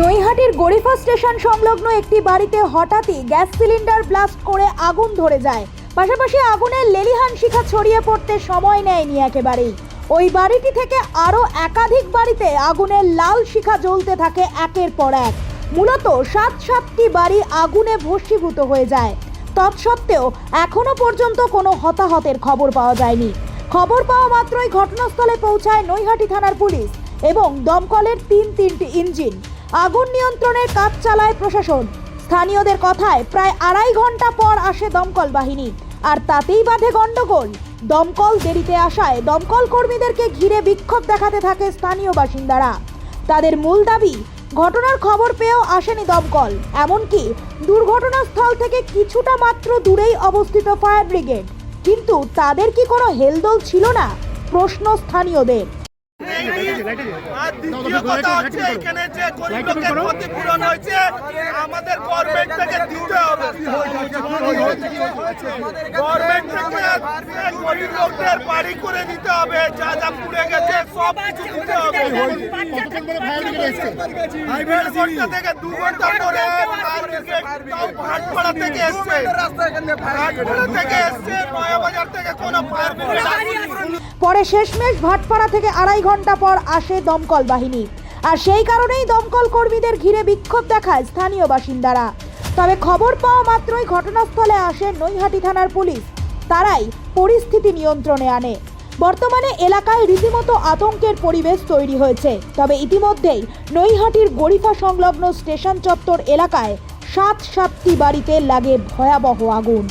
নৈহাটির Garifa station সংলগ্ন একটি বাড়িতে হঠাৎই গ্যাস সিলিন্ডার ব্লাস্ট করে আগুন ধরে যায়। পাশাপাশি আগুনের লেলিহান শিখা ছড়িয়ে পড়তে সময় নেয়নি একেবারেই। ওই বাড়িটি থেকে আরও একাধিক বাড়িতে আগুনের লাল শিখা জ্বলতে থাকে একের পর এক। মূলত সাত সাতটি বাড়ি আগুনে ভস্মীভূত হয়ে যায়। তৎসত্ত্বেও এখনও পর্যন্ত কোনো হতাহতের খবর পাওয়া যায়নি। খবর পাওয়া মাত্রই ঘটনাস্থলে পৌঁছায় নৈহাটি থানার পুলিশ এবং দমকলের তিন তিনটি ইঞ্জিন। আগুন নিয়ন্ত্রণের কাজ চালায় প্রশাসন। স্থানীয়দের কথায় প্রায় আড়াই ঘণ্টা পর আসে দমকল বাহিনী, আর তাতেই বাধে গন্ডগোল দমকল দেরিতে আসায় দমকল কর্মীদেরকে ঘিরে বিক্ষোভ দেখাতে থাকে স্থানীয় বাসিন্দারা। তাদের মূল দাবি, ঘটনার খবর পেয়েও আসেনি দমকল, এমনকি দুর্ঘটনাস্থল থেকে কিছুটা মাত্র দূরেই অবস্থিত ফায়ার ব্রিগেড। কিন্তু তাদের কি কোনো হেলদোল ছিল না? প্রশ্ন স্থানীয়দের। আর দ্বিতীয় কথা হচ্ছে এখানে যে গরিব লোকের ক্ষতিপূরণ হয়েছে আমাদের গভর্নমেন্ট থেকে দিতে হবে গভর্নমেন্ট থেকে গরিব লোকদের বাড়ি করে দিতে হবে যা যা পুড়ে গেছে সব কিছু দিতে হবে। থেকে দু ঘণ্টা পরে পরে শেষমেশ ভাটপাড়া থেকে আড়াই ঘণ্টা পর আসে দমকল বাহিনী। আর সেই কারণেই দমকল কর্মীদের ঘিরে বিক্ষোভ দেখায় স্থানীয় বাসিন্দারা। তবে খবর পাওয়া মাত্রই ঘটনাস্থলে আসে নৈহাটি থানার পুলিশ। তারাই পরিস্থিতি নিয়ন্ত্রণে আনে। বর্তমানে এলাকায় রীতিমতো আতঙ্কের পরিবেশ তৈরি হয়েছে। তবে ইতিমধ্যেই নৈহাটির গরিফা সংলগ্ন স্টেশন চত্বর এলাকায় সাত সাতটি বাড়িতে লাগে ভয়াবহ আগুন।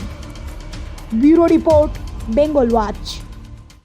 Bureau report Bengal watch.